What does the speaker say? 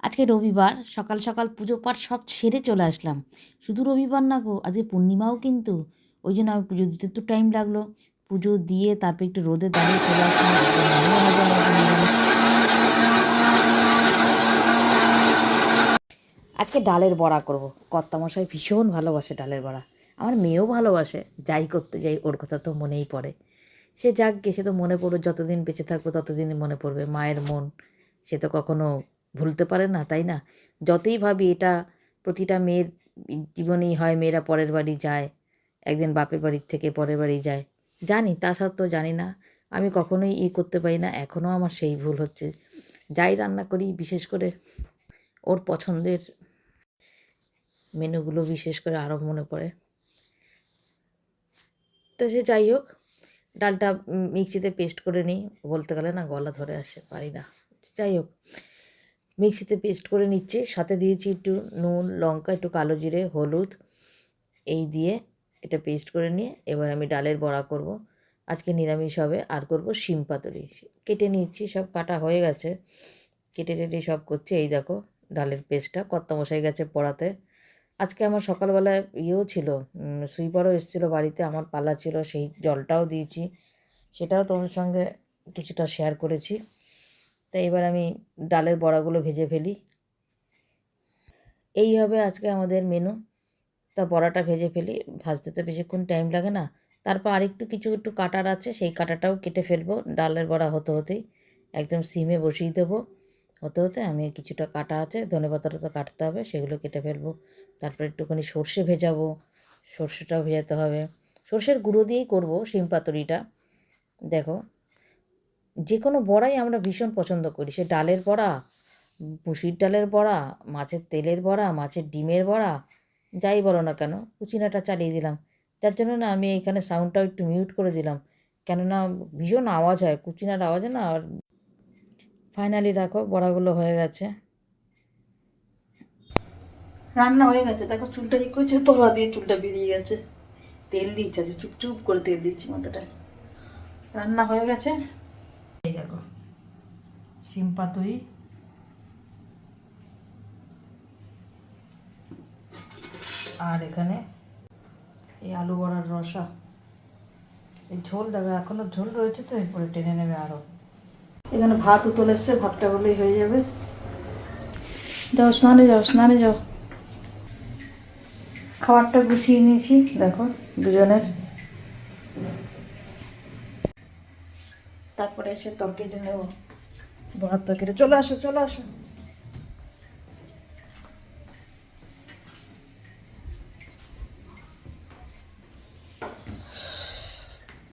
আজকে রবিবার, সকাল সকাল পুজো পাঠ সব সেরে চলে আসলাম। শুধু রবিবার না গো, আজকে পূর্ণিমাও কিন্তু। ওই জন্য আমি পুজো দিতে একটু টাইম লাগল। পুজো দিয়ে তারপর একটু রোদে দাঁড়িয়ে চলে আসলাম। আজকে ডালের বড়া করব। কর্তামশাই ভীষণ ভালোবাসে ডালের বড়া। আমার মেয়েও ভালোবাসে। যাই করতে যাই, ওর কথা তো মনেই পড়ে। সে যাক সে তো মনে পড়বে যতদিন বেঁচে থাকব ততদিনই মনে পড়বে। মায়ের মন, সে তো কখনো ভুলতে পারে না, তাই না? যতই ভাবি এটা প্রতিটা মেয়ের জীবনেই হয়, মেয়েরা পরের বাড়ি যায়, একদিন বাপের বাড়ির থেকে পরের বাড়ি যায়। জানি, তা সত্ত্বেও জানি না। আমি কখনোই ই করতে পারি না এখনও আমার সেই ভুল হচ্ছে। যাই রান্না করি, বিশেষ করে ওর পছন্দের মেনুগুলো বিশেষ করে আরও মনে পড়ে। তো সে যাই হোক, ডালটা মিক্সিতে পেস্ট করে নিই। বলতে গেলে না, গলা ধরে আসে, পারি না। যাই হোক মিক্সিতে পেস্ট করে নিচ্ছি। সাথে দিয়েছি একটু নুন, লঙ্কা, একটু কালো জিরে, হলুদ। এই দিয়ে এটা পেস্ট করে নিয়ে এবার আমি ডালের বড়া করব। আজকে নিরামিষ হবে। আর করব শিম পাতুরি। কেটে নিচ্ছি, সব কাটা হয়ে গেছে। কেটে টেটে সব করছি। এই দেখো ডালের পেস্টটা কর্তা মশাই গেছে পড়াতে। আজকে আমার সকালবেলায় ইয়েও ছিল সুইপারও এসেছিল বাড়িতে। আমার পালা ছিল, সেই জলটাও দিয়েছি। সেটাও তোমার সঙ্গে কিছুটা শেয়ার করেছি। তো এবার আমি ডালের বড়াগুলো ভেজে ফেলি। এই হবে আজকে আমাদের মেনু তা বড়াটা ভেজে ফেলি। ভাজতে তো বেশিক্ষণ টাইম লাগে না। তারপর আরেকটু কিছু একটু কাটার আছে, সেই কাটাটাও কেটে ফেলব। ডালের বড়া হতে হতেই একদম সিমে বসিয়ে দেবো। হতে হতে আমি কিছুটা কাটা আছে, ধনে পাতাটা তো কাটতে হবে, সেগুলো কেটে ফেলব। তারপর একটুখানি সর্ষে ভেজাবো। সর্ষেটাও ভেজাতে হবে। সর্ষের গুঁড়ো দিয়েই করব, শিম পাতুরিটা। দেখো যে কোনো বড়াই আমরা ভীষণ পছন্দ করি। সে ডালের বড়া মুসির ডালের বড়া, মাছের তেলের বড়া, মাছের ডিমের বড়া, যাই বলো না কেন, কুচিনাটা চালিয়ে দিলাম। যার জন্য না আমি এখানে সাউন্ডটাও একটু মিউট করে দিলাম। কেননা ভীষণ আওয়াজ হয়, কুচিনার আওয়াজে না, আর ফাইনালি দেখো বড়াগুলো হয়ে গেছে। রান্না হয়ে গেছে, দেখো চুলটা ঠিক করেছে, তলা দিয়ে চুলটা বেরিয়ে গেছে। তেল দিয়েছে, আজকে চুপ চুপ করে তেল দিচ্ছি মাথাটায়। রান্না হয়ে গেছে। শিম পাতুরি আর এখানে এই আলু বড়ার রসা। এই ঝোল দেখো, এখনও ঝোল রয়েছে তো, এরপরে টেনে নেবে আরও এখানে ভাত উতল এসছে, ভাতটা বলেই হয়ে যাবে। যাও, স্নানে যাও স্নানে যাও। খাবারটা গুছিয়ে নিয়েছি, দেখো, দুজনের। তারপরে এসে তরকারিটা নেব। বড়ার কেটে চলে আসো চলে আসো।